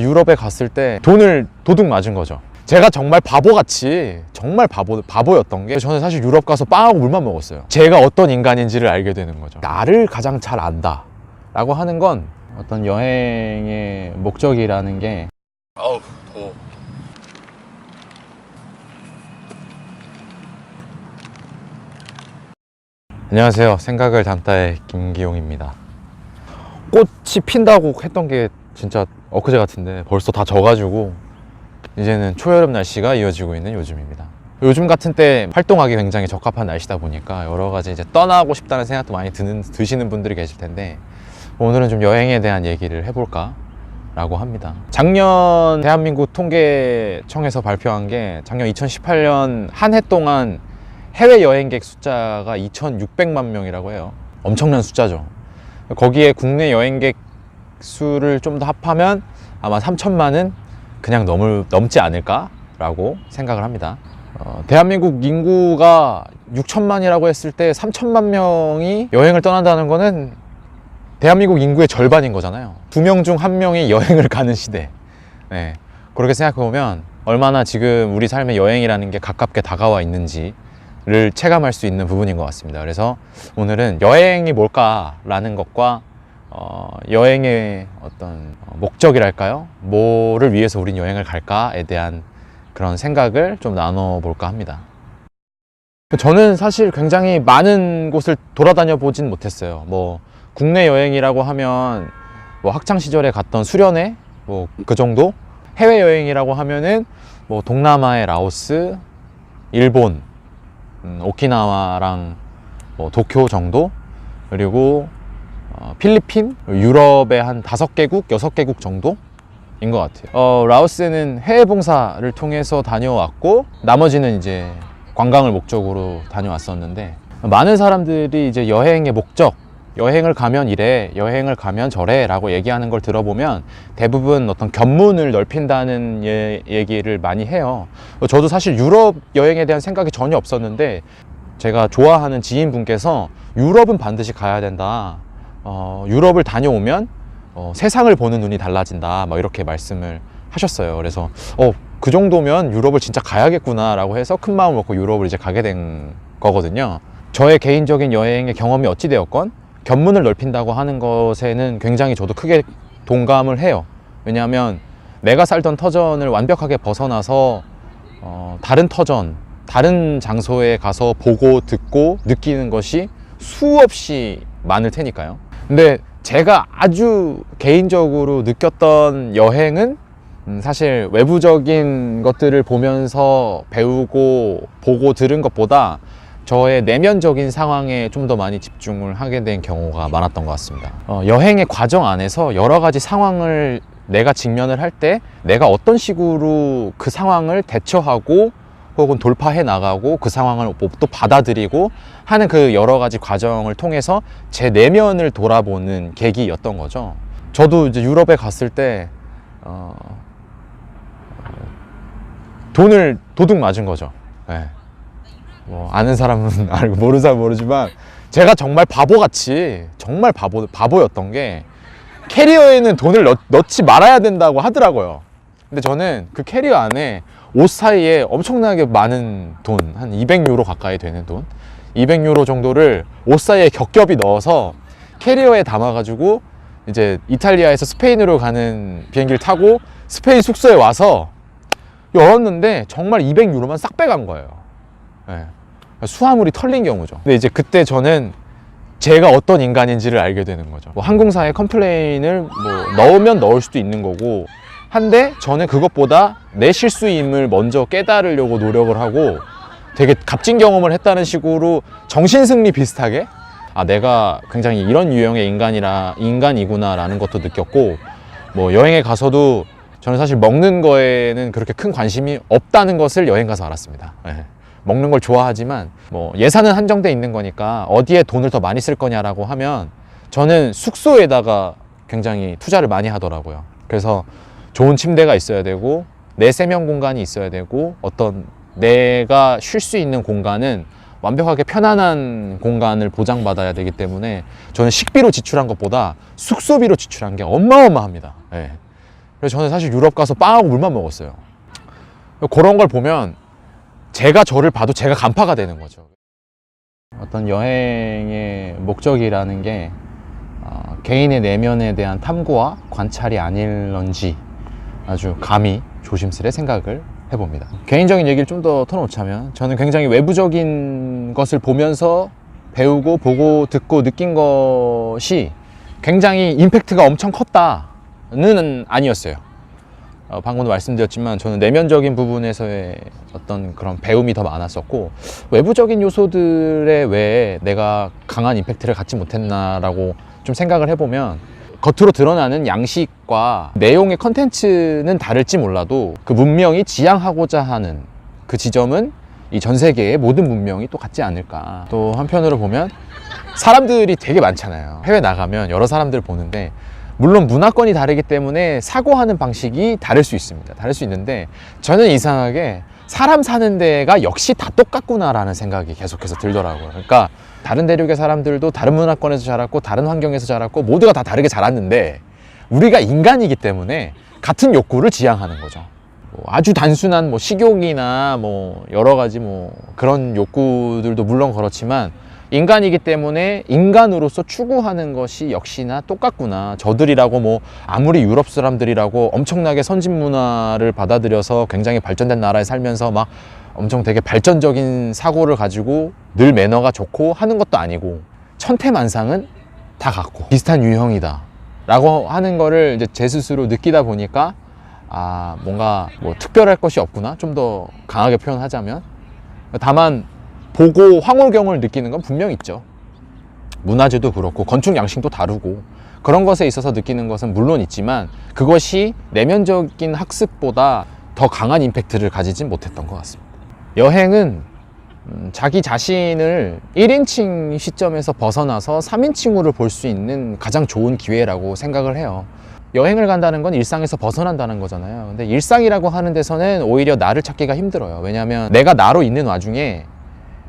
유럽에 갔을 때 돈을 도둑 맞은 거죠. 제가 정말 바보같이 정말 바보 바보였던 게 저는 사실 유럽 가서 빵하고 물만 먹었어요. 제가 어떤 인간인지를 알게 되는 거죠. 나를 가장 잘 안다 라고 하는 건 어떤 여행의 목적이라는 게 아우 더워. 안녕하세요. 생각을 담다의 김기용입니다. 꽃이 핀다고 했던 게 진짜 엊그제 같은데 벌써 다 져가지고 이제는 초여름 날씨가 이어지고 있는 요즘입니다. 요즘 같은 때 활동하기 굉장히 적합한 날씨다 보니까 여러 가지 이제 떠나고 싶다는 생각도 많이 드는, 드시는 분들이 계실 텐데 오늘은 좀 여행에 대한 얘기를 해볼까 라고 합니다. 작년 대한민국 통계청에서 발표한 게 작년 2018년 한 해 동안 해외 여행객 숫자가 2,600만 명이라고 해요. 엄청난 숫자죠. 거기에 국내 여행객 수를 좀 더 합하면 아마 3천만은 그냥 넘을, 넘지 않을까라고 생각을 합니다. 어, 대한민국 인구가 6천만이라고 했을 때 3천만 명이 여행을 떠난다는 거는 대한민국 인구의 절반인 거잖아요. 두 명 중 한 명이 여행을 가는 시대. 네. 그렇게 생각해보면 얼마나 지금 우리 삶에 여행이라는 게 가깝게 다가와 있는지를 체감할 수 있는 부분인 것 같습니다. 그래서 오늘은 여행이 뭘까라는 것과 어, 여행의 어떤 목적이랄까요? 뭐를 위해서 우린 여행을 갈까에 대한 그런 생각을 좀 나눠볼까 합니다. 저는 사실 굉장히 많은 곳을 돌아다녀 보진 못했어요. 뭐 국내 여행이라고 하면 뭐 학창 시절에 갔던 수련회 뭐 그 정도 해외 여행이라고 하면은 뭐 동남아의 라오스, 일본, 음, 오키나와랑 뭐 도쿄 정도 그리고 어, 필리핀, 유럽의 한 다섯 개국, 여섯 개국 정도 인 것 같아요. 어, 라오스는 해외 봉사를 통해서 다녀왔고 나머지는 이제 관광을 목적으로 다녀왔었는데 많은 사람들이 이제 여행의 목적 여행을 가면 이래, 여행을 가면 저래 라고 얘기하는 걸 들어보면 대부분 어떤 견문을 넓힌다는 예, 얘기를 많이 해요. 저도 사실 유럽 여행에 대한 생각이 전혀 없었는데 제가 좋아하는 지인분께서 유럽은 반드시 가야 된다. 어, 유럽을 다녀오면 어, 세상을 보는 눈이 달라진다. 막 이렇게 말씀을 하셨어요. 그래서 어, 그 정도면 유럽을 진짜 가야겠구나라고 해서 큰 마음 먹고 유럽을 이제 가게 된 거거든요. 저의 개인적인 여행의 경험이 어찌 되었건 견문을 넓힌다고 하는 것에는 굉장히 저도 크게 동감을 해요. 왜냐하면 내가 살던 터전을 완벽하게 벗어나서 어, 다른 터전, 다른 장소에 가서 보고 듣고 느끼는 것이 수없이 많을 테니까요. 근데 제가 아주 개인적으로 느꼈던 여행은 음, 사실 외부적인 것들을 보면서 배우고 보고 들은 것보다 저의 내면적인 상황에 좀 더 많이 집중을 하게 된 경우가 많았던 것 같습니다. 어, 여행의 과정 안에서 여러 가지 상황을 내가 직면을 할 때 내가 어떤 식으로 그 상황을 대처하고 혹은 돌파해 나가고 그 상황을 뭐또 받아들이고 하는 그 여러 가지 과정을 통해서 제 내면을 돌아보는 계기였던 거죠. 저도 이제 유럽에 갔을 때 어, 돈을 도둑 맞은 거죠. 네. 뭐 아는 사람은 알고 모르는 사람은 모르지만 제가 정말 바보같이 정말 바보 바보였던 게 캐리어에는 돈을 넣, 넣지 말아야 된다고 하더라고요. 근데 저는 그 캐리어 안에 옷 사이에 엄청나게 많은 돈, 한 200유로 가까이 되는 돈, 200유로 정도를 옷 사이에 겹겹이 넣어서 캐리어에 담아가지고 이제 이탈리아에서 스페인으로 가는 비행기를 타고 스페인 숙소에 와서 열었는데 정말 200유로만 싹 빼간 거예요. 예. 수화물이 털린 경우죠. 근데 이제 그때 저는 제가 어떤 인간인지를 알게 되는 거죠. 뭐 항공사에 컴플레인을 뭐 넣으면 넣을 수도 있는 거고 한데 저는 그것보다 내 실수임을 먼저 깨달으려고 노력을 하고 되게 값진 경험을 했다는 식으로 정신승리 비슷하게 아 내가 굉장히 이런 유형의 인간이라 인간이구나라는 것도 느꼈고 뭐 여행에 가서도 저는 사실 먹는 거에는 그렇게 큰 관심이 없다는 것을 여행 가서 알았습니다. 예. 먹는 걸 좋아하지만 뭐 예산은 한정돼 있는 거니까 어디에 돈을 더 많이 쓸 거냐라고 하면 저는 숙소에다가 굉장히 투자를 많이 하더라고요. 그래서 좋은 침대가 있어야 되고 내 세면 공간이 있어야 되고 어떤 내가 쉴 수 있는 공간은 완벽하게 편안한 공간을 보장받아야 되기 때문에 저는 식비로 지출한 것보다 숙소비로 지출한 게 어마어마합니다. 예. 그래서 저는 사실 유럽 가서 빵하고 물만 먹었어요. 그런 걸 보면 제가 저를 봐도 제가 간파가 되는 거죠. 어떤 여행의 목적이라는 게 어, 개인의 내면에 대한 탐구와 관찰이 아닐런지 아주 감히 조심스레 생각을 해봅니다. 개인적인 얘기를 좀 더 터놓자면 저는 굉장히 외부적인 것을 보면서 배우고 보고 듣고 느낀 것이 굉장히 임팩트가 엄청 컸다는 아니었어요. 어, 방금도 말씀드렸지만 저는 내면적인 부분에서의 어떤 그런 배움이 더 많았었고 외부적인 요소들에 왜 내가 강한 임팩트를 갖지 못했나라고 좀 생각을 해보면 겉으로 드러나는 양식과 내용의 컨텐츠는 다를지 몰라도 그 문명이 지향하고자 하는 그 지점은 이 전 세계의 모든 문명이 또 같지 않을까. 또 한편으로 보면 사람들이 되게 많잖아요. 해외 나가면 여러 사람들을 보는데 물론 문화권이 다르기 때문에 사고하는 방식이 다를 수 있습니다. 다를 수 있는데 저는 이상하게 사람 사는 데가 역시 다 똑같구나라는 생각이 계속해서 들더라고요. 그러니까 다른 대륙의 사람들도 다른 문화권에서 자랐고 다른 환경에서 자랐고 모두가 다 다르게 자랐는데 우리가 인간이기 때문에 같은 욕구를 지향하는 거죠. 뭐 아주 단순한 뭐 식욕이나 뭐 여러 가지 뭐 그런 욕구들도 물론 그렇지만 인간이기 때문에 인간으로서 추구하는 것이 역시나 똑같구나. 저들이라고 뭐 아무리 유럽 사람들이라고 엄청나게 선진 문화를 받아들여서 굉장히 발전된 나라에 살면서 막 엄청 되게 발전적인 사고를 가지고 늘 매너가 좋고 하는 것도 아니고 천태만상은 다 같고 비슷한 유형이다. 라고 하는 거를 이제 제 스스로 느끼다 보니까 아, 뭔가 뭐 특별할 것이 없구나. 좀 더 강하게 표현하자면. 다만 보고 황홀경을 느끼는 건 분명 있죠. 문화재도 그렇고 건축 양식도 다르고 그런 것에 있어서 느끼는 것은 물론 있지만 그것이 내면적인 학습보다 더 강한 임팩트를 가지진 못했던 것 같습니다. 여행은 음, 자기 자신을 1인칭 시점에서 벗어나서 3인칭으로 볼 수 있는 가장 좋은 기회라고 생각을 해요. 여행을 간다는 건 일상에서 벗어난다는 거잖아요. 근데 일상이라고 하는 데서는 오히려 나를 찾기가 힘들어요. 왜냐하면 내가 나로 있는 와중에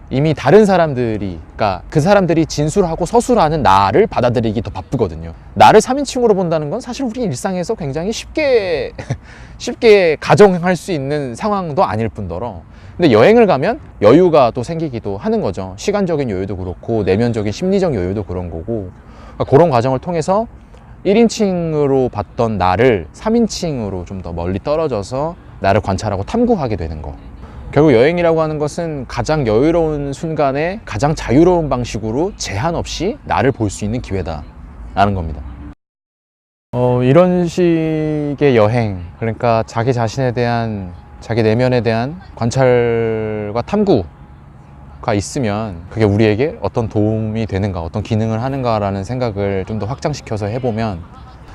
이미 다른 사람들이, 그러니까 그 사람들이 진술하고 서술하는 나를 받아들이기 더 바쁘거든요. 나를 3인칭으로 본다는 건 사실 우리 일상에서 굉장히 쉽게, 쉽게 가정할 수 있는 상황도 아닐 뿐더러. 근데 여행을 가면 여유가 또 생기기도 하는 거죠. 시간적인 여유도 그렇고, 내면적인 심리적 여유도 그런 거고. 그러니까 그런 과정을 통해서 1인칭으로 봤던 나를 3인칭으로 좀 더 멀리 떨어져서 나를 관찰하고 탐구하게 되는 거. 결국 여행이라고 하는 것은 가장 여유로운 순간에 가장 자유로운 방식으로 제한 없이 나를 볼 수 있는 기회다 라는 겁니다. 어, 이런 식의 여행, 그러니까 자기 자신에 대한, 자기 내면에 대한 관찰과 탐구가 있으면 그게 우리에게 어떤 도움이 되는가, 어떤 기능을 하는가라는 생각을 좀 더 확장시켜서 해보면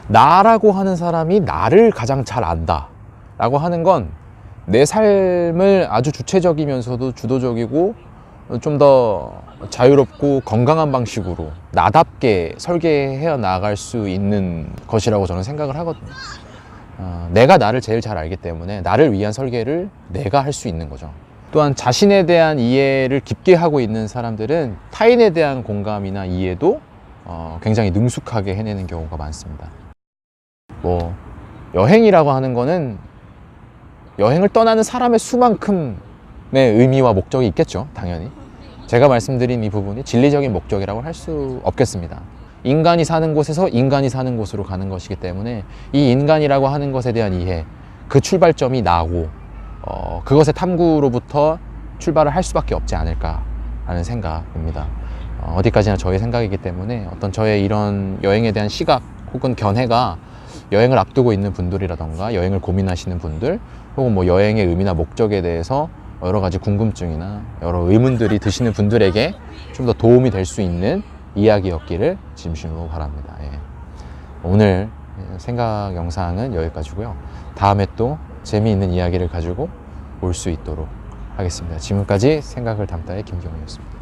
나라고 하는 사람이 나를 가장 잘 안다. 라고 하는 건 내 삶을 아주 주체적이면서도 주도적이고 좀 더 자유롭고 건강한 방식으로 나답게 설계해 나갈 수 있는 것이라고 저는 생각을 하거든요. 어, 내가 나를 제일 잘 알기 때문에 나를 위한 설계를 내가 할 수 있는 거죠. 또한 자신에 대한 이해를 깊게 하고 있는 사람들은 타인에 대한 공감이나 이해도 어, 굉장히 능숙하게 해내는 경우가 많습니다. 뭐 여행이라고 하는 거는 여행을 떠나는 사람의 수만큼의 의미와 목적이 있겠죠, 당연히. 제가 말씀드린 이 부분이 진리적인 목적이라고 할 수 없겠습니다. 인간이 사는 곳에서 인간이 사는 곳으로 가는 것이기 때문에 이 인간이라고 하는 것에 대한 이해, 그 출발점이 나고, 어, 그것의 탐구로부터 출발을 할 수밖에 없지 않을까라는 생각입니다. 어, 어디까지나 저의 생각이기 때문에 어떤 저의 이런 여행에 대한 시각 혹은 견해가 여행을 앞두고 있는 분들이라던가 여행을 고민하시는 분들 혹은 뭐 여행의 의미나 목적에 대해서 여러 가지 궁금증이나 여러 의문들이 드시는 분들에게 좀 더 도움이 될 수 있는 이야기였기를 진심으로 바랍니다. 예. 오늘 생각 영상은 여기까지고요. 다음에 또 재미있는 이야기를 가지고 올 수 있도록 하겠습니다. 지금까지 생각을 담다의 김경훈이었습니다.